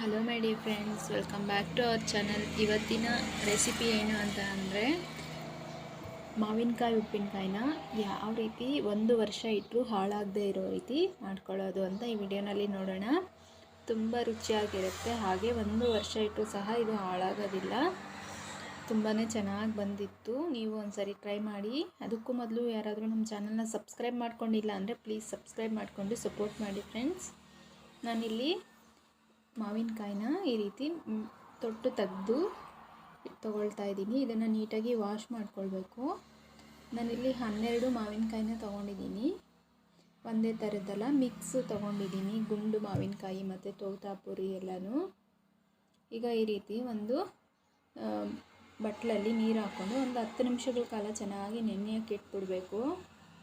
Hello my dear friends, welcome back to our channel. ಇವತ್ತಿನ recipe ಏನು ಅಂತ ಅಂದರೆ, ಮಾವಿನಕಾಯಿ, ಉಪ್ಪಿನಕಾಯಿನ ಯಾವ ರೀತಿ ಒಂದು ವರ್ಷ ಇಟ್ಟು ಹಾಳಾಗದೇ ಇರೋ ರೀತಿ ಮಾಡ್ಕೊಳ್ಳೋದು ಅಂತ ಈ ವಿಡಿಯೋನಲ್ಲಿ ನೋಡೋಣ. ತುಂಬ ರುಚಿಯಾಗಿರುತ್ತೆ. ಹಾಗೆ ಒಂದು ವರ್ಷ ಇಟ್ಟು ಸಹ ಇದು ಹಾಳಾಗೋದಿಲ್ಲ. ತುಂಬಾ ಚೆನ್ನಾಗಿ ಬಂದಿತ್ತು. ನೀವು ಒಂದ್ಸರಿ ಟ್ರೈ ಮಾಡಿ. ಅದಕ್ಕೂ ಮೊದಲು ಯಾರಾದರೂ ನಮ್ಮ ಚಾನಲ್ನ ಸಬ್ಸ್ಕ್ರೈಬ್ ಮಾಡ್ಕೊಂಡಿಲ್ಲ ಅಂದರೆ, ಪ್ಲೀಸ್ ಸಬ್ಸ್ಕ್ರೈಬ್ ಮಾಡಿಕೊಂಡು ಸಪೋರ್ಟ್ ಮಾಡಿ ಫ್ರೆಂಡ್ಸ್. ನಾನಿಲ್ಲಿ ಮಾವಿನಕಾಯಿನ ಈ ರೀತಿ ತೊಟ್ಟು ತೆಗೆದು ತೊಗೊಳ್ತಾ ಇದ್ದೀನಿ. ಇದನ್ನು ನೀಟಾಗಿ ವಾಶ್ ಮಾಡ್ಕೊಳ್ಬೇಕು. ನಾನಿಲ್ಲಿ ಹನ್ನೆರಡು ಮಾವಿನಕಾಯಿನ ತೊಗೊಂಡಿದ್ದೀನಿ. ಒಂದೇ ಥರದ್ದಲ್ಲ, ಮಿಕ್ಸ್ ತೊಗೊಂಡಿದ್ದೀನಿ. ಗುಂಡು ಮಾವಿನಕಾಯಿ ಮತ್ತು ತೋತಾಪುರಿ ಎಲ್ಲನೂ. ಈಗ ಈ ರೀತಿ ಒಂದು ಬಟ್ಲಲ್ಲಿ ನೀರು ಹಾಕ್ಕೊಂಡು ಒಂದು ಹತ್ತು ನಿಮಿಷಗಳ ಕಾಲ ಚೆನ್ನಾಗಿ ನೆನೆಯೋಕೆ ಇಟ್ಬಿಡಬೇಕು.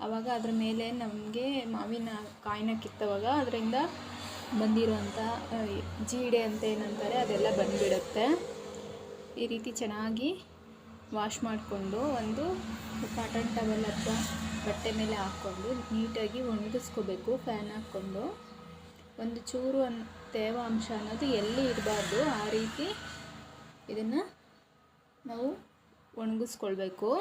ಆವಾಗ ಅದ್ರ ಮೇಲೆ ನಮಗೆ ಮಾವಿನ ಕಾಯಿನ ಕಿತ್ತವಾಗ ಅದರಿಂದ ಬಂದಿರೋಂಥ ಜೀಡೆ ಅಂತ ಏನಂತಾರೆ, ಅದೆಲ್ಲ ಬಂದುಬಿಡುತ್ತೆ. ಈ ರೀತಿ ಚೆನ್ನಾಗಿ ವಾಶ್ ಮಾಡಿಕೊಂಡು ಒಂದು ಕಾಟನ್ ಟವೆಲ್ ಅಥವಾ ಬಟ್ಟೆ ಮೇಲೆ ಹಾಕ್ಕೊಂಡು ನೀಟಾಗಿ ಒಣಗಿಸ್ಕೋಬೇಕು, ಫ್ಯಾನ್ ಹಾಕ್ಕೊಂಡು. ಒಂದು ಚೂರು ಅನ್, ತೇವಾಂಶ ಅನ್ನೋದು ಎಲ್ಲಿ ಇರಬಾರ್ದು, ಆ ರೀತಿ ಇದನ್ನು ನಾವು ಒಣಗಿಸ್ಕೊಳ್ಬೇಕು.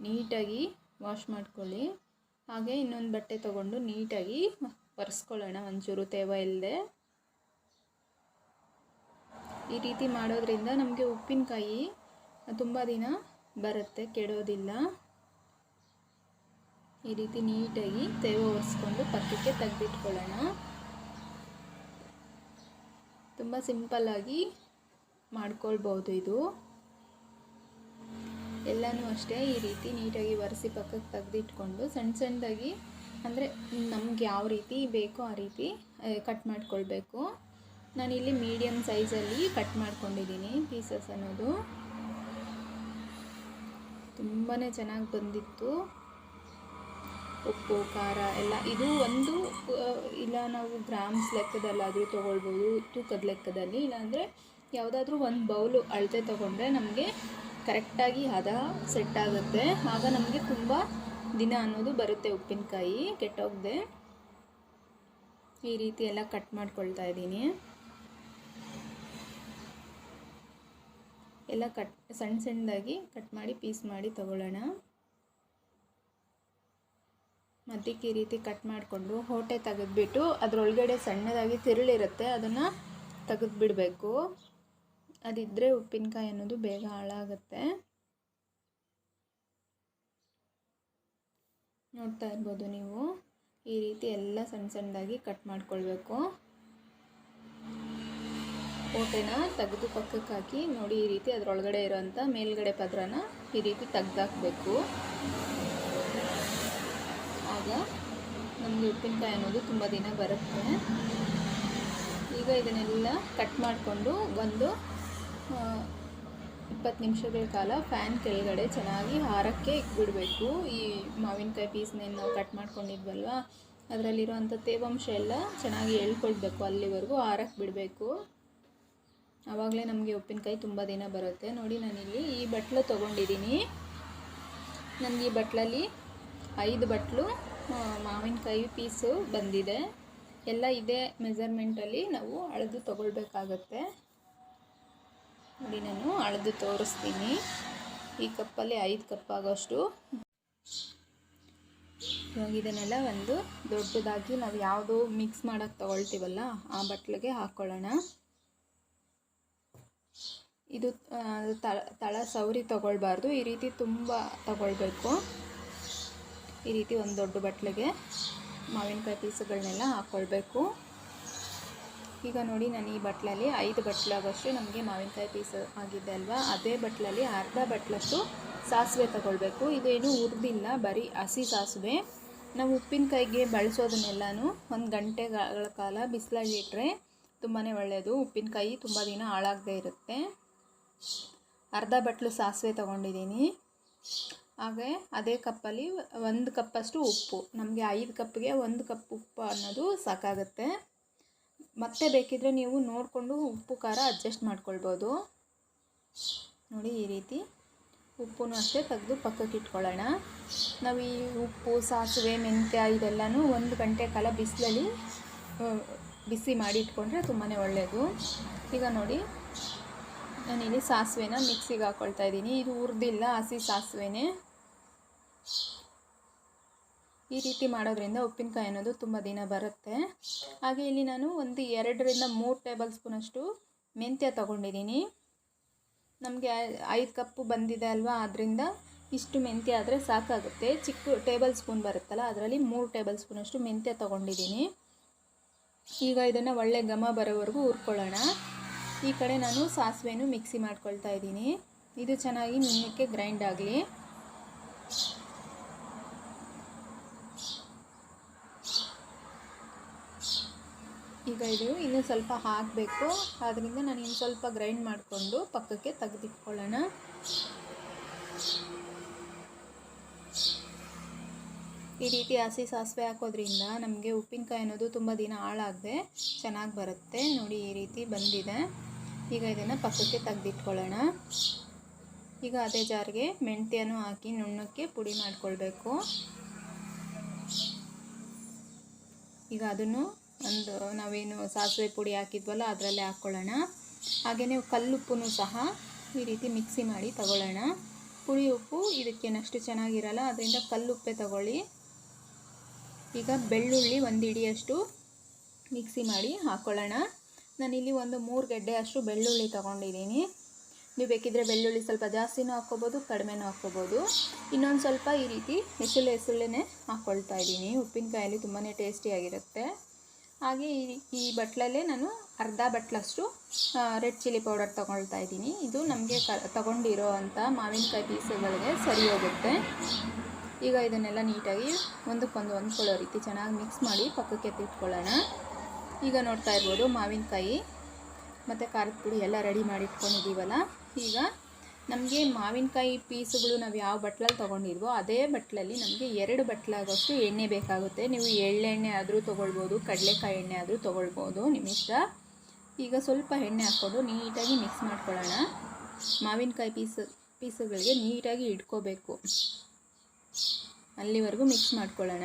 ನೀಟಾಗಿ ವಾಶ್ ಮಾಡ್ಕೊಳ್ಳಿ. ಹಾಗೆ ಇನ್ನೊಂದು ಬಟ್ಟೆ ತಗೊಂಡು ನೀಟಾಗಿ ಒರೆಸ್ಕೊಳ್ಳೋಣ ಒಂಚೂರು ತೇವ ಇಲ್ಲದೆ ಈ ರೀತಿ ಮಾಡೋದ್ರಿಂದ ನಮಗೆ ಉಪ್ಪಿನಕಾಯಿ ತುಂಬ ದಿನ ಬರುತ್ತೆ, ಕೆಡೋದಿಲ್ಲ. ಈ ರೀತಿ ನೀಟಾಗಿ ತೇವ ಒರೆಸ್ಕೊಂಡು ಪಕ್ಕಕ್ಕೆ ತೆಗೆದಿಟ್ಕೊಳ್ಳೋಣ. ತುಂಬ ಸಿಂಪಲ್ಲಾಗಿ ಮಾಡ್ಕೊಳ್ಬೋದು ಇದು. ಎಲ್ಲನೂ ಅಷ್ಟೇ ಈ ರೀತಿ ನೀಟಾಗಿ ಒರೆಸಿ ಪಕ್ಕಕ್ಕೆ ತೆಗೆದಿಟ್ಕೊಂಡು ಸಣ್ಣ ಸಣ್ಣದಾಗಿ ಅಂದರೆ ನಮ್ಗೆ ಯಾವ ರೀತಿ ಬೇಕೋ ಆ ರೀತಿ ಕಟ್ ಮಾಡಿಕೊಳ್ಬೇಕು. ನಾನಿಲ್ಲಿ ಮೀಡಿಯಮ್ ಸೈಜಲ್ಲಿ ಕಟ್ ಮಾಡ್ಕೊಂಡಿದ್ದೀನಿ ಪೀಸಸ್ ಅನ್ನೋದು. ತುಂಬಾ ಚೆನ್ನಾಗಿ ಬಂದಿತ್ತು. ಉಪ್ಪು, ಖಾರ ಎಲ್ಲ, ಇದು ಒಂದು ಇಲ್ಲ ನಾವು ಗ್ರಾಮ್ಸ್ ಲೆಕ್ಕದಲ್ಲಾದರೂ ತೊಗೊಳ್ಬೋದು, ತೂಕದ ಲೆಕ್ಕದಲ್ಲಿ. ಇಲ್ಲಾಂದರೆ ಯಾವುದಾದ್ರೂ ಒಂದು ಬೌಲು ಅಳತೆ ತೊಗೊಂಡ್ರೆ ನಮಗೆ ಕರೆಕ್ಟಾಗಿ ಹದ ಸೆಟ್ ಆಗುತ್ತೆ. ಆಗ ನಮಗೆ ತುಂಬ ದಿನ ಅನ್ನೋದು ಬರುತ್ತೆ ಉಪ್ಪಿನಕಾಯಿ, ಕೆಟ್ಟೋಗದೆ. ಈ ರೀತಿ ಎಲ್ಲ ಕಟ್ ಮಾಡ್ಕೊಳ್ತಾ ಇದ್ದೀನಿ. ಎಲ್ಲ ಕಟ್ ಸಣ್ಣ ಸಣ್ಣದಾಗಿ ಕಟ್ ಮಾಡಿ ಪೀಸ್ ಮಾಡಿ ತಗೊಳ್ಳೋಣ. ಮಧ್ಯಕ್ಕೆ ಈ ರೀತಿ ಕಟ್ ಮಾಡಿಕೊಂಡು ಹೋಟೆ ತೆಗೆದ್ಬಿಟ್ಟು ಅದರೊಳಗಡೆ ಸಣ್ಣದಾಗಿ ತಿರುಳಿರುತ್ತೆ, ಅದನ್ನು ತೆಗೆದ್ಬಿಡಬೇಕು. ಅದಿದ್ದರೆ ಉಪ್ಪಿನಕಾಯಿ ಅನ್ನೋದು ಬೇಗ ಹಾಳಾಗುತ್ತೆ. ನೋಡ್ತಾ ಇರ್ಬೋದು ನೀವು. ಈ ರೀತಿ ಎಲ್ಲ ಸಣ್ಣ ಸಣ್ಣದಾಗಿ ಕಟ್ ಮಾಡ್ಕೊಳ್ಬೇಕು. ಓಟೆನ ತೆಗೆದು ಪಕ್ಕಕ್ಕೆ ಹಾಕಿ ನೋಡಿ ಈ ರೀತಿ ಅದರೊಳಗಡೆ ಇರೋಂಥ ಮೇಲ್ಗಡೆ ಪದರನ ಈ ರೀತಿ ತೆಗ್ದಾಕಬೇಕು. ಆಗ ನಮಗೆ ಉಪ್ಪಿನಕಾಯಿ ಅನ್ನೋದು ತುಂಬ ದಿನ ಬರುತ್ತೆ. ಈಗ ಇದನ್ನೆಲ್ಲ ಕಟ್ ಮಾಡಿಕೊಂಡು ಒಂದು ಇಪ್ಪತ್ತು ನಿಮಿಷಗಳ ಕಾಲ ಫ್ಯಾನ್ ಕೆಳಗಡೆ ಚೆನ್ನಾಗಿ ಹಾರಕ್ಕೆ ಇಕ್ಬಿಡಬೇಕು ಈ ಮಾವಿನಕಾಯಿ ಪೀಸ್ನೇನು ನಾವು ಕಟ್ ಮಾಡ್ಕೊಂಡಿದ್ವಲ್ವ, ಅದರಲ್ಲಿರುವಂಥ ತೇವಾಂಶ ಎಲ್ಲ ಚೆನ್ನಾಗಿ ಎಳ್ಕೊಳ್ಬೇಕು ಅಲ್ಲಿವರೆಗೂ ಹಾರಕ್ಕೆ ಬಿಡಬೇಕು. ಆವಾಗಲೇ ನಮಗೆ ಉಪ್ಪಿನಕಾಯಿ ತುಂಬ ದಿನ ಬರುತ್ತೆ. ನೋಡಿ ನಾನಿಲ್ಲಿ ಈ ಬಟ್ಲು ತೊಗೊಂಡಿದ್ದೀನಿ. ನನಗೆ ಈ ಬಟ್ಲಲ್ಲಿ ಐದು ಬಟ್ಲು ಮಾವಿನಕಾಯಿ ಪೀಸು ಬಂದಿದೆ. ಎಲ್ಲ ಇದೇ ಮೆಜರ್ಮೆಂಟಲ್ಲಿ ನಾವು ಅಳೆದು ತೊಗೊಳ್ಬೇಕಾಗತ್ತೆ. ನೋಡಿ, ನಾನು ಅಳೆದು ತೋರಿಸ್ತೀನಿ. ಈ ಕಪ್ಪಲ್ಲಿ ಐದು ಕಪ್ ಆಗೋಷ್ಟು ಇವಾಗ ಇದನ್ನೆಲ್ಲ ಒಂದು ದೊಡ್ಡದಾಗಿ ನಾವು ಯಾವುದು ಮಿಕ್ಸ್ ಮಾಡೋಕ್ಕೆ ತೊಗೊಳ್ತೀವಲ್ಲ, ಆ ಬಟ್ಲಿಗೆ ಹಾಕ್ಕೊಳ್ಳೋಣ ಇದು ತಳ ತಳ ಸೌರಿ ತೊಗೊಳ್ಬಾರ್ದು. ಈ ರೀತಿ ತುಂಬ ತಗೊಳ್ಬೇಕು. ಈ ರೀತಿ ಒಂದು ದೊಡ್ಡ ಬಟ್ಲಿಗೆ ಮಾವಿನಕಾಯಿ ಪೀಸುಗಳನ್ನೆಲ್ಲ ಹಾಕ್ಕೊಳ್ಬೇಕು ಈಗ ನೋಡಿ ನಾನು ಈ ಬಟ್ಲಲ್ಲಿ ಐದು ಬಟ್ಲಾಗಷ್ಟು ನಮಗೆ ಮಾವಿನಕಾಯಿ ಪೀಸ್ ಆಗಿದೆ ಅಲ್ವಾ? ಅದೇ ಬಟ್ಲಲ್ಲಿ ಅರ್ಧ ಬಟ್ಲಷ್ಟು ಸಾಸಿವೆ ತಗೊಳ್ಬೇಕು. ಇದೇನು ಹುರಿದಿಲ್ಲ ಬರೀ ಹಸಿ ಸಾಸಿವೆ. ನಾವು ಉಪ್ಪಿನಕಾಯಿಗೆ ಬಳಸೋದನ್ನೆಲ್ಲನೂ ಒಂದು ಗಂಟೆಗಳ ಕಾಲ ಬಿಸಿಲಾಗಿ ಇಟ್ಟರೆ ತುಂಬಾ ಒಳ್ಳೆಯದು ಉಪ್ಪಿನಕಾಯಿ ತುಂಬ ದಿನ ಹಾಳಾಗದೇ ಇರುತ್ತೆ. ಅರ್ಧ ಬಟ್ಲು ಸಾಸಿವೆ ತೊಗೊಂಡಿದ್ದೀನಿ. ಹಾಗೆ ಅದೇ ಕಪ್ಪಲ್ಲಿ ಒಂದು ಕಪ್ಪಷ್ಟು ಉಪ್ಪು. ನಮಗೆ ಐದು ಕಪ್ಪಿಗೆ ಒಂದು ಕಪ್ ಉಪ್ಪು ಅನ್ನೋದು ಸಾಕಾಗುತ್ತೆ. ಮತ್ತೆ ಬೇಕಿದ್ರೆ ನೀವು ನೋಡಿಕೊಂಡು ಉಪ್ಪು, ಖಾರ ಅಡ್ಜಸ್ಟ್ ಮಾಡ್ಕೊಳ್ಬೋದು. ನೋಡಿ ಈ ರೀತಿ. ಉಪ್ಪು ಅಷ್ಟೇ ತೆಗೆದು ಪಕ್ಕಕ್ಕೆ ಇಟ್ಕೊಳ್ಳೋಣ. ನಾವು ಈ ಉಪ್ಪು, ಸಾಸಿವೆ, ಮೆಂತ್ಯ ಇದೆಲ್ಲನೂ ಒಂದು ಗಂಟೆ ಕಾಲ ಬಿಸಿಲಲ್ಲಿ ಬಿಸಿ ಮಾಡಿ ಇಟ್ಕೊಂಡ್ರೆ ತುಂಬಾ ಒಳ್ಳೆಯದು ಈಗ ನೋಡಿ, ನಾನಿಲ್ಲಿ ಸಾಸಿವೆನ ಮಿಕ್ಸಿಗೆ ಹಾಕ್ಕೊಳ್ತಾ ಇದ್ದೀನಿ. ಇದು ಹುರಿದಿಲ್ಲ ಹಸಿ ಸಾಸಿವೆನೇ. ಈ ರೀತಿ ಮಾಡೋದ್ರಿಂದ ಉಪ್ಪಿನಕಾಯಿ ಅನ್ನೋದು ತುಂಬ ದಿನ ಬರುತ್ತೆ. ಹಾಗೆ ಇಲ್ಲಿ ನಾನು ಒಂದು ಎರಡರಿಂದ ಮೂರು ಟೇಬಲ್ ಸ್ಪೂನಷ್ಟು ಮೆಂತ್ಯ ತೊಗೊಂಡಿದ್ದೀನಿ. ನಮಗೆ ಐದು ಕಪ್ಪು ಬಂದಿದೆ ಅಲ್ವಾ? ಅದರಿಂದ ಇಷ್ಟು ಮೆಂತ್ಯ ಆದರೆ ಸಾಕಾಗುತ್ತೆ. ಚಿಕ್ಕ ಟೇಬಲ್ ಸ್ಪೂನ್ ಬರುತ್ತಲ್ಲ, ಅದರಲ್ಲಿ ಮೂರು ಟೇಬಲ್ ಸ್ಪೂನಷ್ಟು ಮೆಂತ್ಯ ತೊಗೊಂಡಿದ್ದೀನಿ. ಈಗ ಇದನ್ನು ಒಳ್ಳೆ ಘಮ ಬರೋವರೆಗೂ ಹುರ್ಕೊಳ್ಳೋಣ. ಈ ಕಡೆ ನಾನು ಸಾಸಿವೆನೂ ಮಿಕ್ಸಿ ಮಾಡ್ಕೊಳ್ತಾ ಇದ್ದೀನಿ. ಇದು ಚೆನ್ನಾಗಿ ನಿನ್ನಕ್ಕೆ ಗ್ರೈಂಡ್ ಆಗಲಿ. ಈಗ ಇದು ಇನ್ನೂ ಸ್ವಲ್ಪ ಹಾಕಬೇಕು. ಆದ್ದರಿಂದ ನಾನು ಇನ್ನು ಸ್ವಲ್ಪ ಗ್ರೈಂಡ್ ಮಾಡಿಕೊಂಡು ಪಕ್ಕಕ್ಕೆ ತೆಗೆದಿಟ್ಕೊಳ್ಳೋಣ. ಈ ರೀತಿ ಹಸಿ ಸಾಸಿವೆ ಹಾಕೋದ್ರಿಂದ ನಮಗೆ ಉಪ್ಪಿನಕಾಯಿ ಅನ್ನೋದು ತುಂಬ ದಿನ ಹಾಳಾಗದೆ ಚೆನ್ನಾಗಿ ಬರುತ್ತೆ. ನೋಡಿ ಈ ರೀತಿ ಬಂದಿದೆ. ಈಗ ಇದನ್ನು ಪಕ್ಕಕ್ಕೆ ತೆಗೆದಿಟ್ಕೊಳ್ಳೋಣ. ಈಗ ಅದೇ ಜಾರಿಗೆ ಮೆಂತ್ಯನು ಹಾಕಿ ನುಣ್ಣಕ್ಕೆ ಪುಡಿ ಮಾಡಿಕೊಳ್ಬೇಕು. ಈಗ ಅದನ್ನು ಒಂದು ನಾವೇನು ಸಾಸಿವೆ ಪುಡಿ ಹಾಕಿದ್ವಲ್ಲ, ಅದರಲ್ಲೇ ಹಾಕ್ಕೊಳ್ಳೋಣ ಹಾಗೆಯೇ ಕಲ್ಲುಪ್ಪು ಸಹ ಈ ರೀತಿ ಮಿಕ್ಸಿ ಮಾಡಿ ತಗೊಳ್ಳೋಣ. ಪುಳಿ ಉಪ್ಪು ಇದಕ್ಕೇನಷ್ಟು ಚೆನ್ನಾಗಿರಲ್ಲ, ಅದರಿಂದ ಕಲ್ಲುಪ್ಪೆ ತಗೊಳ್ಳಿ. ಈಗ ಬೆಳ್ಳುಳ್ಳಿ ಒಂದು ಹಿಡಿಯಷ್ಟು ಮಿಕ್ಸಿ ಮಾಡಿ ಹಾಕ್ಕೊಳ್ಳೋಣ ನಾನಿಲ್ಲಿ ಒಂದು ಮೂರು ಗೆಡ್ಡೆ ಅಷ್ಟು ಬೆಳ್ಳುಳ್ಳಿ ತೊಗೊಂಡಿದ್ದೀನಿ. ನೀವು ಬೇಕಿದ್ದರೆ ಬೆಳ್ಳುಳ್ಳಿ ಸ್ವಲ್ಪ ಜಾಸ್ತಿನೂ ಹಾಕ್ಕೋಬೋದು, ಕಡಿಮೆನೂ ಹಾಕ್ಕೋಬೋದು. ಇನ್ನೊಂದು ಸ್ವಲ್ಪ ಈ ರೀತಿ ಹೆಸುಳೆ ಹೆಸುಳೆನೇ ಹಾಕ್ಕೊಳ್ತಾ ಇದ್ದೀನಿ. ಉಪ್ಪಿನಕಾಯಲ್ಲಿ ತುಂಬಾ ಟೇಸ್ಟಿಯಾಗಿರುತ್ತೆ. ಹಾಗೆ ಈ ಈ ಬಟ್ಲಲ್ಲೇ ನಾನು ಅರ್ಧ ಬಟ್ಲಷ್ಟು ರೆಡ್ ಚಿಲ್ಲಿ ಪೌಡರ್ ತೊಗೊಳ್ತಾ ಇದ್ದೀನಿ. ಇದು ನಮಗೆ ಕ, ತೊಗೊಂಡಿರೋ ಅಂಥ ಮಾವಿನಕಾಯಿ ಪೀಸುಗಳಿಗೆ ಸರಿ ಹೋಗುತ್ತೆ. ಈಗ ಇದನ್ನೆಲ್ಲ ನೀಟಾಗಿ ಒಂದಕ್ಕೊಂದು ಹೊಂದ್ಕೊಳ್ಳೋ ರೀತಿ ಚೆನ್ನಾಗಿ ಮಿಕ್ಸ್ ಮಾಡಿ ಪಕ್ಕಕ್ಕೆ ಎತ್ತಿಟ್ಕೊಳ್ಳೋಣ. ಈಗ ನೋಡ್ತಾ ಇರ್ಬೋದು ಮಾವಿನಕಾಯಿ, ಮತ್ತು ಖಾರದ ಪುಡಿ ಎಲ್ಲ ರೆಡಿ ಮಾಡಿ ಇಟ್ಕೊಂಡಿದ್ದೀವಲ್ಲ ಈಗ ನಮಗೆ ಮಾವಿನಕಾಯಿ ಪೀಸುಗಳು ನಾವು ಯಾವ ಬಟ್ಲಲ್ಲಿ ತೊಗೊಂಡಿದ್ವೋ ಅದೇ ಬಟ್ಲಲ್ಲಿ ನಮಗೆ ಎರಡು ಬಟ್ಲಾಗೋಷ್ಟು ಎಣ್ಣೆ ಬೇಕಾಗುತ್ತೆ. ನೀವು ಎಳ್ಳೆಣ್ಣೆ ಆದರೂ ತೊಗೊಳ್ಬೋದು, ಕಡಲೆಕಾಯಿ ಎಣ್ಣೆ ಆದರೂ ತೊಗೊಳ್ಬೋದು ನಿಮಿಷ ಈಗ ಸ್ವಲ್ಪ ಎಣ್ಣೆ ಹಾಕ್ಕೊಂಡು ನೀಟಾಗಿ ಮಿಕ್ಸ್ ಮಾಡ್ಕೊಳ್ಳೋಣ. ಮಾವಿನಕಾಯಿ ಪೀಸು, ಪೀಸುಗಳಿಗೆ ನೀಟಾಗಿ ಇಟ್ಕೋಬೇಕು. ಅಲ್ಲಿವರೆಗೂ ಮಿಕ್ಸ್ ಮಾಡ್ಕೊಳ್ಳೋಣ.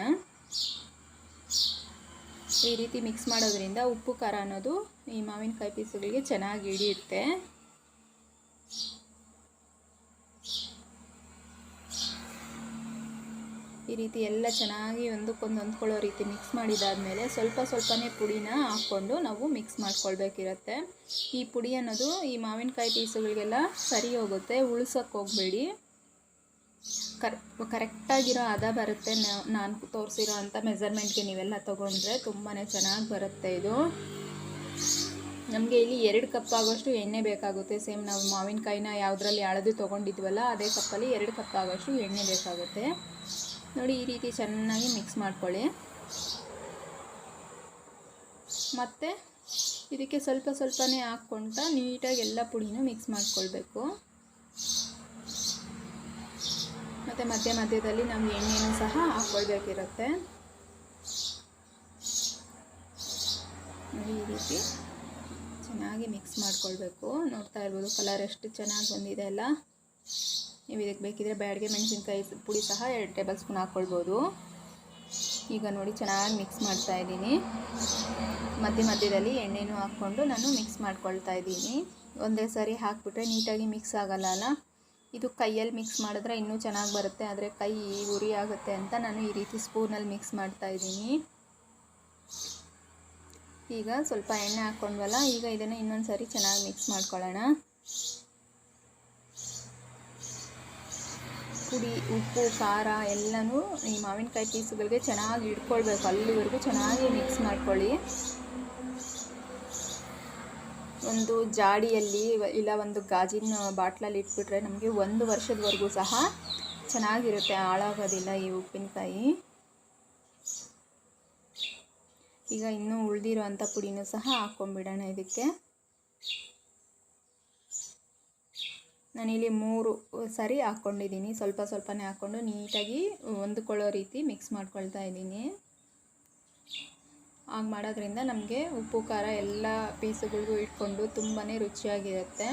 ಈ ರೀತಿ ಮಿಕ್ಸ್ ಮಾಡೋದ್ರಿಂದ ಉಪ್ಪು, ಖಾರ ಅನ್ನೋದು ಈ ಮಾವಿನಕಾಯಿ ಪೀಸುಗಳಿಗೆ ಚೆನ್ನಾಗಿ ಹಿಡಿಯುತ್ತೆ. ಈ ರೀತಿ ಎಲ್ಲ ಚೆನ್ನಾಗಿ ಒಂದಕ್ಕೊಂದು ಹೊಂದ್ಕೊಳ್ಳೋ ರೀತಿ ಮಿಕ್ಸ್ ಮಾಡಿದಾದಮೇಲೆ ಸ್ವಲ್ಪ ಸ್ವಲ್ಪನೇ ಪುಡಿನ ಹಾಕ್ಕೊಂಡು ನಾವು ಮಿಕ್ಸ್ ಮಾಡ್ಕೊಳ್ಬೇಕಿರತ್ತೆ. ಈ ಪುಡಿ ಅನ್ನೋದು ಈ ಮಾವಿನಕಾಯಿ ಪೀಸುಗಳಿಗೆಲ್ಲ ಸರಿ ಹೋಗುತ್ತೆ ಉಳ್ಸೋಕ್ಕೆ ಹೋಗಬೇಡಿ. ಕರ್, ಕರೆಕ್ಟಾಗಿರೋ ಹದ ಬರುತ್ತೆ ನಾನು ತೋರಿಸಿರೋ ಅಂಥ ಮೆಸರ್ಮೆಂಟ್ಗೆ ನೀವೆಲ್ಲ ತೊಗೊಂಡ್ರೆ ತುಂಬಾ ಚೆನ್ನಾಗಿ ಬರುತ್ತೆ ಇದು. ನಮಗೆ ಇಲ್ಲಿ ಎರಡು ಕಪ್ ಆಗೋಷ್ಟು ಎಣ್ಣೆ ಬೇಕಾಗುತ್ತೆ. ಸೇಮ್ ನಾವು ಮಾವಿನಕಾಯಿನ ಯಾವುದ್ರಲ್ಲಿ ಅಳದು ತೊಗೊಂಡಿದ್ವಲ್ಲ, ಅದೇ ಕಪ್ಪಲ್ಲಿ ಎರಡು ಕಪ್ ಆಗೋಷ್ಟು ಎಣ್ಣೆ ಬೇಕಾಗುತ್ತೆ. ನೋಡಿ ಈ ರೀತಿ ಚೆನ್ನಾಗಿ ಮಿಕ್ಸ್ ಮಾಡ್ಕೊಳ್ಳಿ. ಮತ್ತು ಇದಕ್ಕೆ ಸ್ವಲ್ಪ ಸ್ವಲ್ಪನೇ ಹಾಕ್ಕೊಂತ ನೀಟಾಗಿ ಎಲ್ಲ ಪುಡಿನೂ ಮಿಕ್ಸ್ ಮಾಡ್ಕೊಳ್ಬೇಕು. ಮತ್ತು ಮಧ್ಯ ಮಧ್ಯದಲ್ಲಿ ನಾವು ಎಣ್ಣೆನೂ ಸಹ ಹಾಕ್ಕೊಳ್ಬೇಕಿರುತ್ತೆ. ಈ ರೀತಿ ಚೆನ್ನಾಗಿ ಮಿಕ್ಸ್ ಮಾಡ್ಕೊಳ್ಬೇಕು. ನೋಡ್ತಾ ಇರ್ಬೋದು ಕಲರ್ ಎಷ್ಟು ಚೆನ್ನಾಗಿ ಬಂದಿದೆ ಅಲ್ಲ. ನೀವು ಇದಕ್ಕೆ ಬೇಕಿದ್ರೆ ಬ್ಯಾಡಿಗೆ ಮೆಣಸಿನ್ಕಾಯಿ ಪುಡಿ ಸಹ ಎರಡು ಟೇಬಲ್ ಸ್ಪೂನ್ ಹಾಕ್ಕೊಳ್ಬೋದು. ಈಗ ನೋಡಿ ಚೆನ್ನಾಗಿ ಮಿಕ್ಸ್ ಮಾಡ್ತಾ ಇದ್ದೀನಿ. ಮಧ್ಯ ಮಧ್ಯದಲ್ಲಿ ಎಣ್ಣೆನೂ ಹಾಕ್ಕೊಂಡು ನಾನು ಮಿಕ್ಸ್ ಮಾಡ್ಕೊಳ್ತಾ ಇದ್ದೀನಿ. ಒಂದೇ ಸಾರಿ ಹಾಕ್ಬಿಟ್ರೆ ನೀಟಾಗಿ ಮಿಕ್ಸ್ ಆಗಲ್ಲ ಅಲ್ಲ? ಇದು ಕೈಯಲ್ಲಿ ಮಿಕ್ಸ್ ಮಾಡಿದ್ರೆ ಇನ್ನೂ ಚೆನ್ನಾಗಿ ಬರುತ್ತೆ, ಆದರೆ ಕೈ ಉರಿ ಆಗುತ್ತೆ ಅಂತ ನಾನು ಈ ರೀತಿ ಸ್ಪೂನಲ್ಲಿ ಮಿಕ್ಸ್ ಮಾಡ್ತಾ ಇದ್ದೀನಿ. ಈಗ ಸ್ವಲ್ಪ ಎಣ್ಣೆ ಹಾಕ್ಕೊಂಡ್ವಲ್ಲ, ಈಗ ಇದನ್ನು ಇನ್ನೊಂದು ಸಾರಿ ಚೆನ್ನಾಗಿ ಮಿಕ್ಸ್ ಮಾಡ್ಕೊಳ್ಳೋಣ. ಪುಡಿ, ಉಪ್ಪು, ಖಾರ ಎಲ್ಲನೂ ಈ ಮಾವಿನಕಾಯಿ ಪೀಸುಗಳಿಗೆ ಚೆನ್ನಾಗಿ ಇಟ್ಕೊಳ್ಬೇಕು. ಅಲ್ಲಿವರೆಗೂ ಚೆನ್ನಾಗಿ ಮಿಕ್ಸ್ ಮಾಡ್ಕೊಳ್ಳಿ. ಒಂದು ಜಾಡಿಯಲ್ಲಿ ಇಲ್ಲ ಒಂದು ಗಾಜಿನ ಬಾಟ್ಲಲ್ಲಿ ಇಟ್ಬಿಟ್ರೆ ನಮಗೆ ಒಂದು ವರ್ಷದವರೆಗೂ ಸಹ ಚೆನ್ನಾಗಿರುತ್ತೆ. ಹಾಳಾಗೋದಿಲ್ಲ ಈ ಉಪ್ಪಿನಕಾಯಿ. ಈಗ ಇನ್ನೂ ಉಳಿದಿರೋ ಅಂಥ ಪುಡಿನೂ ಸಹ ಹಾಕ್ಕೊಂಬಿಡೋಣ ಇದಕ್ಕೆ. ನಾನಿಲ್ಲಿ ಮೂರು ಸರಿ ಹಾಕ್ಕೊಂಡಿದ್ದೀನಿ. ಸ್ವಲ್ಪ ಸ್ವಲ್ಪನೇ ಹಾಕ್ಕೊಂಡು ನೀಟಾಗಿ ಹೊಂದ್ಕೊಳ್ಳೋ ರೀತಿ ಮಿಕ್ಸ್ ಮಾಡ್ಕೊಳ್ತಾ ಇದ್ದೀನಿ. ಹಾಗೆ ಮಾಡೋದ್ರಿಂದ ನಮಗೆ ಉಪ್ಪು, ಖಾರ ಎಲ್ಲ ಪೀಸುಗಳಿಗೂ ಇಟ್ಕೊಂಡು ತುಂಬಾ ರುಚಿಯಾಗಿರುತ್ತೆ.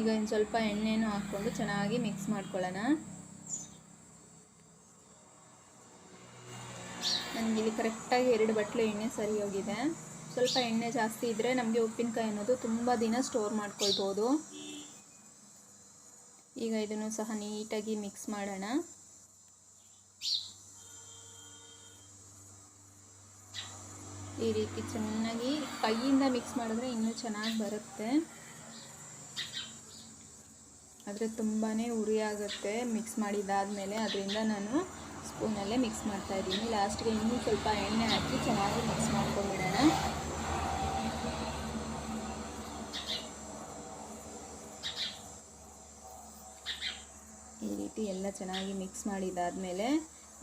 ಈಗ ಇನ್ನು ಸ್ವಲ್ಪ ಎಣ್ಣೆನೂ ಹಾಕ್ಕೊಂಡು ಚೆನ್ನಾಗಿ ಮಿಕ್ಸ್ ಮಾಡ್ಕೊಳ್ಳೋಣ. ಇಲ್ಲಿ ಕರೆಕ್ಟಾಗಿ ಎರಡು ಬಟ್ಲು ಎಣ್ಣೆ ಸರಿ ಹೋಗಿದೆ. ಸ್ವಲ್ಪ ಎಣ್ಣೆ ಜಾಸ್ತಿ ಇದ್ದರೆ ನಮಗೆ ಉಪ್ಪಿನಕಾಯಿ ಅನ್ನೋದು ತುಂಬ ದಿನ ಸ್ಟೋರ್ ಮಾಡ್ಕೊಳ್ಬೋದು. ಈಗ ಇದನ್ನು ಸಹ ನೀಟಾಗಿ ಮಿಕ್ಸ್ ಮಾಡೋಣ. ಈ ರೀತಿ ಚೆನ್ನಾಗಿ ಕೈಯಿಂದ ಮಿಕ್ಸ್ ಮಾಡಿದ್ರೆ ಇನ್ನೂ ಚೆನ್ನಾಗಿ ಬರುತ್ತೆ. ಆದರೆ ತುಂಬಾ ಉರಿ ಆಗುತ್ತೆ ಮಿಕ್ಸ್ ಮಾಡಿದ್ದಾದಮೇಲೆ. ಅದರಿಂದ ನಾನು ಸ್ಪೂನಲ್ಲೇ ಮಿಕ್ಸ್ ಮಾಡ್ತಾಯಿದ್ದೀನಿ ಲಾಸ್ಟ್ಗೆ ಇನ್ನೂ ಸ್ವಲ್ಪ ಎಣ್ಣೆ ಹಾಕಿ ಚೆನ್ನಾಗಿ ಮಿಕ್ಸ್ ಮಾಡ್ಕೊಂಡ್ಬಿಡೋಣ ಈ ರೀತಿ ಎಲ್ಲ ಚೆನ್ನಾಗಿ ಮಿಕ್ಸ್ ಮಾಡಿದಾದಮೇಲೆ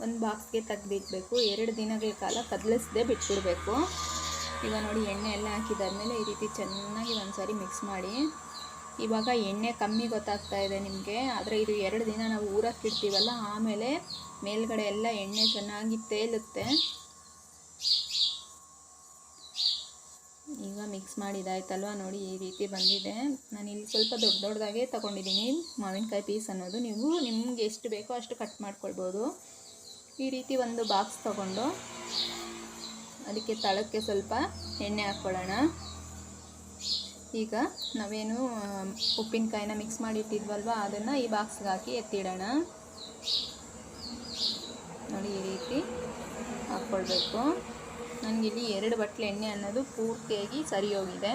ಒಂದು ಬಾಕ್ಸ್ಗೆ ತೆಗ್ದಿಟ್ಬೇಕು ಎರಡು ದಿನಗಳ ಕಾಲ ಕದಲಿಸದೆ ಬಿಟ್ಬಿಡಬೇಕು. ಈಗ ನೋಡಿ ಎಣ್ಣೆ ಎಲ್ಲ ಹಾಕಿದಾದ್ಮೇಲೆ ಈ ರೀತಿ ಚೆನ್ನಾಗಿ ಒಂದು ಸಾರಿ ಮಿಕ್ಸ್ ಮಾಡಿ. ಇವಾಗ ಎಣ್ಣೆ ಕಮ್ಮಿ ಗೊತ್ತಾಗ್ತಾ ಇದೆ ನಿಮಗೆ, ಆದರೆ ಇದು ಎರಡು ದಿನ ನಾವು ಊರಕ್ಕೆ ಇಡ್ತೀವಲ್ಲ, ಆಮೇಲೆ ಮೇಲ್ಗಡೆ ಎಲ್ಲ ಎಣ್ಣೆ ಚೆನ್ನಾಗಿ ತೇಲುತ್ತೆ. ಈಗ ಮಿಕ್ಸ್ ಮಾಡಿದಾಯ್ತಲ್ವ ನೋಡಿ ಈ ರೀತಿ ಬಂದಿದೆ. ನಾನು ಇಲ್ಲಿ ಸ್ವಲ್ಪ ದೊಡ್ಡ ದೊಡ್ಡದಾಗೆ ತೊಗೊಂಡಿದ್ದೀನಿ ಮಾವಿನಕಾಯಿ ಪೀಸ್ ಅನ್ನೋದು. ನೀವು ನಿಮ್ಗೆ ಎಷ್ಟು ಬೇಕೋ ಅಷ್ಟು ಕಟ್ ಮಾಡ್ಕೊಳ್ಬೋದು. ಈ ರೀತಿ ಒಂದು ಬಾಕ್ಸ್ ತಗೊಂಡು ಅದಕ್ಕೆ ತಳಕ್ಕೆ ಸ್ವಲ್ಪ ಎಣ್ಣೆ ಹಾಕ್ಕೊಳ್ಳೋಣ. ಈಗ ನಾವೇನು ಉಪ್ಪಿನಕಾಯಿನ ಮಿಕ್ಸ್ ಮಾಡಿಟ್ಟಿದ್ವಲ್ವ, ಅದನ್ನು ಈ ಬಾಕ್ಸ್ಗೆ ಹಾಕಿ ಎತ್ತಿಡೋಣ. ನೋಡಿ ಈ ರೀತಿ ಹಾಕ್ಕೊಳ್ಬೇಕು. ನನಗಿಲ್ಲಿ ಎರಡು ಬಟ್ಲು ಎಣ್ಣೆ ಅನ್ನೋದು ಪೂರ್ತಿಯಾಗಿ ಸರಿ ಹೋಗಿದೆ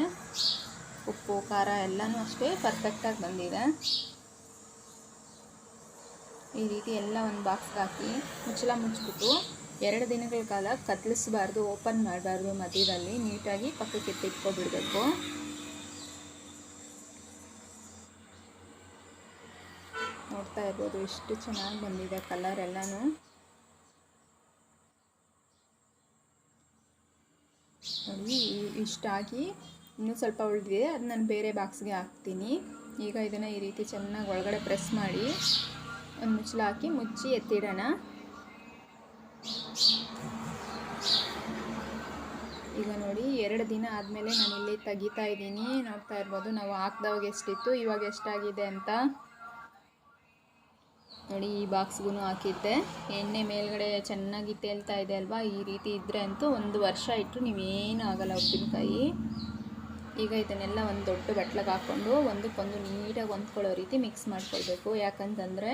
ಉಪ್ಪು, ಖಾರ ಎಲ್ಲನೂ ಅಷ್ಟೇ ಪರ್ಫೆಕ್ಟಾಗಿ ಬಂದಿದೆ. ಈ ರೀತಿ ಎಲ್ಲ ಒಂದು ಬಾಕ್ಸ್ಗೆ ಹಾಕಿ ಮುಚ್ಚಲ ಮುಚ್ಚಿಬಿಟ್ಟು ಎರಡು ದಿನಗಳ ಕಾಲ ಕತ್ತಲಿಸಬಾರ್ದು ಓಪನ್ ಮಾಡಬಾರ್ದು ಮಧ್ಯದಲ್ಲಿ ನೀಟಾಗಿ ಪಕ್ಕಕ್ಕೆ ಎತ್ತಿಟ್ಕೊಬಿಡ್ಬೇಕು ನೋಡ್ತಾ ಇರ್ಬೋದು ಎಷ್ಟು ಚೆನ್ನಾಗಿ ಬಂದಿದೆ ಕಲರ್ ಎಲ್ಲನೂ. ನೋಡಿ ಇಷ್ಟಾಗಿ ಇನ್ನೂ ಸ್ವಲ್ಪ ಉಳಿದಿದೆ. ಅದು ನಾನು ಬೇರೆ ಬಾಕ್ಸ್ಗೆ ಹಾಕ್ತೀನಿ. ಈಗ ಇದನ್ನು ಈ ರೀತಿ ಚೆನ್ನಾಗಿ ಒಳಗಡೆ ಪ್ರೆಸ್ ಮಾಡಿ ಒಂದು ಮುಚ್ಚಲ ಹಾಕಿ ಮುಚ್ಚಿ ಎತ್ತಿಡೋಣ. ಈಗ ನೋಡಿ, ಎರಡು ದಿನ ಆದಮೇಲೆ ನಾನು ಇಲ್ಲಿ ತೆಗಿತಾ ಇದ್ದೀನಿ. ನೋಡ್ತಾ ಇರ್ಬೋದು, ನಾವು ಹಾಕ್ದವಾಗ ಎಷ್ಟಿತ್ತು, ಇವಾಗ ಎಷ್ಟಾಗಿದೆ ಅಂತ. ನೋಡಿ, ಈ ಬಾಕ್ಸ್ಗೂ ಹಾಕಿದ್ದೆ. ಎಣ್ಣೆ ಮೇಲ್ಗಡೆ ಚೆನ್ನಾಗಿ ತೇಲ್ತಾ ಇದೆ ಅಲ್ವಾ? ಈ ರೀತಿ ಇದ್ದರೆ ಅಂತೂ ಒಂದು ವರ್ಷ ಇಟ್ಟರು ನೀವೇನು ಆಗಲ್ಲ ಉಪ್ಪಿನಕಾಯಿ. ಈಗ ಇದನ್ನೆಲ್ಲ ಒಂದು ದೊಡ್ಡ ಬಟ್ಲಗೆ ಹಾಕ್ಕೊಂಡು ಒಂದಕ್ಕೊಂದು ನೀಟಾಗಿ ಹೊಂದ್ಕೊಳ್ಳೋ ರೀತಿ ಮಿಕ್ಸ್ ಮಾಡ್ಕೊಳ್ಬೇಕು. ಯಾಕಂತಂದರೆ,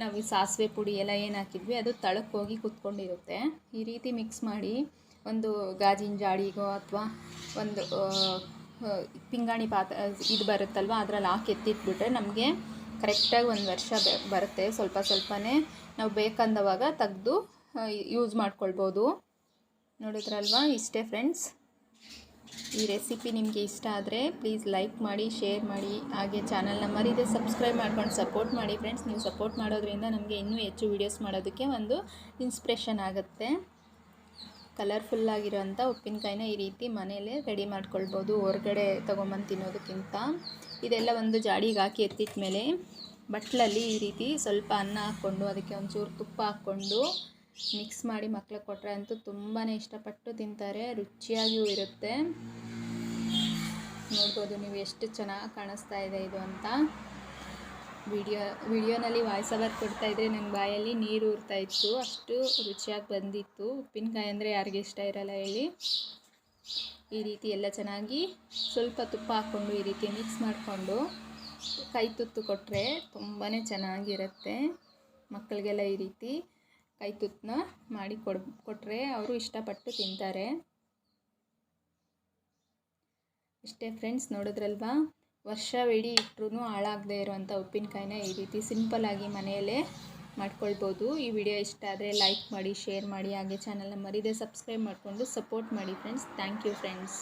ನಾವು ಈ ಸಾಸಿವೆ ಪುಡಿ ಎಲ್ಲ ಏನು ಹಾಕಿದ್ವಿ, ಅದು ತಳಕ್ಕೆ ಹೋಗಿ ಕುತ್ಕೊಂಡಿರುತ್ತೆ. ಈ ರೀತಿ ಮಿಕ್ಸ್ ಮಾಡಿ ಒಂದು ಗಾಜಿನ ಜಾಡಿಗೋ ಅಥವಾ ಒಂದು ಪಿಂಗಾಣಿ ಪಾತ್ರ, ಇದು ಬರುತ್ತಲ್ವ, ಅದರಲ್ಲಿ ಹಾಕಿ ಎತ್ತಿಟ್ಬಿಟ್ರೆ ನಮಗೆ ಕರೆಕ್ಟಾಗಿ ಒಂದು ವರ್ಷ ಬರುತ್ತೆ. ಸ್ವಲ್ಪ ಸ್ವಲ್ಪನೇ ನಾವು ಬೇಕಂದವಾಗ ತೆಗೆದು ಯೂಸ್ ಮಾಡ್ಕೊಳ್ಬೋದು. ನೋಡಿದ್ರಲ್ವಾ? ಇಷ್ಟೇ ಫ್ರೆಂಡ್ಸ್. ಈ ರೆಸಿಪಿ ನಿಮಗೆ ಇಷ್ಟ ಆದರೆ ಪ್ಲೀಸ್ ಲೈಕ್ ಮಾಡಿ, ಶೇರ್ ಮಾಡಿ. ಹಾಗೆ ಚಾನಲ್ನ ಮರಿದೆ ಸಬ್ಸ್ಕ್ರೈಬ್ ಮಾಡ್ಕೊಂಡು ಸಪೋರ್ಟ್ ಮಾಡಿ ಫ್ರೆಂಡ್ಸ್. ನೀವು ಸಪೋರ್ಟ್ ಮಾಡೋದ್ರಿಂದ ನಮಗೆ ಇನ್ನೂ ಹೆಚ್ಚು ವೀಡಿಯೋಸ್ ಮಾಡೋದಕ್ಕೆ ಒಂದು ಇನ್ಸ್ಪಿರೇಷನ್ ಆಗುತ್ತೆ. ಕಲರ್ಫುಲ್ಲಾಗಿರೋಂಥ ಉಪ್ಪಿನಕಾಯಿನ ಈ ರೀತಿ ಮನೆಯಲ್ಲೇ ರೆಡಿ ಮಾಡ್ಕೊಳ್ಬೋದು. ಹೊರಗಡೆ ತೊಗೊಂಬಂದು ತಿನ್ನೋದಕ್ಕಿಂತ. ಇದೆಲ್ಲ ಒಂದು ಜಾಡಿಗೆ ಹಾಕಿ ಎತ್ತಿಟ್ಟ ಮೇಲೆ ಬಟ್ಲಲ್ಲಿ ಈ ರೀತಿ ಸ್ವಲ್ಪ ಅನ್ನ ಹಾಕ್ಕೊಂಡು ಅದಕ್ಕೆ ಒಂಚೂರು ತುಪ್ಪ ಹಾಕ್ಕೊಂಡು ಮಿಕ್ಸ್ ಮಾಡಿ ಮಕ್ಳಿಗೆ ಕೊಟ್ಟರೆ ಅಂತೂ ತುಂಬಾ ಇಷ್ಟಪಟ್ಟು ತಿಂತಾರೆ, ರುಚಿಯಾಗಿಯೂ ಇರುತ್ತೆ. ನೋಡ್ಬೋದು ನೀವು ಎಷ್ಟು ಚೆನ್ನಾಗಿ ಕಾಣಿಸ್ತಾ ಇದೆ ಇದು ಅಂತ. ವಿಡಿಯೋ, ವಿಡಿಯೋನಲ್ಲಿ ವಾಯ್ಸ್ ಕೊಡ್ತಾ ಕೊಡ್ತಾಯಿದ್ರೆ ನನ್ನ ಬಾಯಲ್ಲಿ ನೀರು ಊರ್ತಾ ಇತ್ತು, ಅಷ್ಟು ರುಚಿಯಾಗಿ ಬಂದಿತ್ತು. ಉಪ್ಪಿನಕಾಯಿ ಅಂದರೆ ಯಾರಿಗೆ ಇಷ್ಟ ಇರಲ್ಲ ಹೇಳಿ. ಈ ರೀತಿ ಎಲ್ಲ ಚೆನ್ನಾಗಿ ಸ್ವಲ್ಪ ತುಪ್ಪ ಹಾಕ್ಕೊಂಡು ಈ ರೀತಿ ಮಿಕ್ಸ್ ಮಾಡಿಕೊಂಡು ಕೈ ತುತ್ತು ಕೊಟ್ಟರೆ ತುಂಬಾ ಚೆನ್ನಾಗಿರುತ್ತೆ. ಮಕ್ಕಳಿಗೆಲ್ಲ ಈ ರೀತಿ ಕೈ ತುತ್ತನ್ನ ಮಾಡಿ ಕೊಡ್ ಕೊಟ್ಟರೆ ಅವರು ಇಷ್ಟಪಟ್ಟು ತಿಂತಾರೆ. ಇಷ್ಟೇ ಫ್ರೆಂಡ್ಸ್ ನೋಡಿದ್ರಲ್ವಾ? ವರ್ಷವಿಡೀ ಇಟ್ಟರು ಹಾಳಾಗದೇ ಇರೋವಂಥ ಉಪ್ಪಿನಕಾಯಿನ ಈ ರೀತಿ ಸಿಂಪಲ್ಲಾಗಿ ಮನೆಯಲ್ಲೇ ಮಾಡ್ಕೊಳ್ಬೋದು. ಈ ವಿಡಿಯೋ ಇಷ್ಟ ಆದರೆ ಲೈಕ್ ಮಾಡಿ ಶೇರ್ ಮಾಡಿ, ಹಾಗೆ ಚಾನಲ್ನ ಮರಿದೆ ಸಬ್ಸ್ಕ್ರೈಬ್ ಮಾಡಿಕೊಂಡು ಸಪೋರ್ಟ್ ಮಾಡಿ ಫ್ರೆಂಡ್ಸ್ ಥ್ಯಾಂಕ್ ಯು ಫ್ರೆಂಡ್ಸ್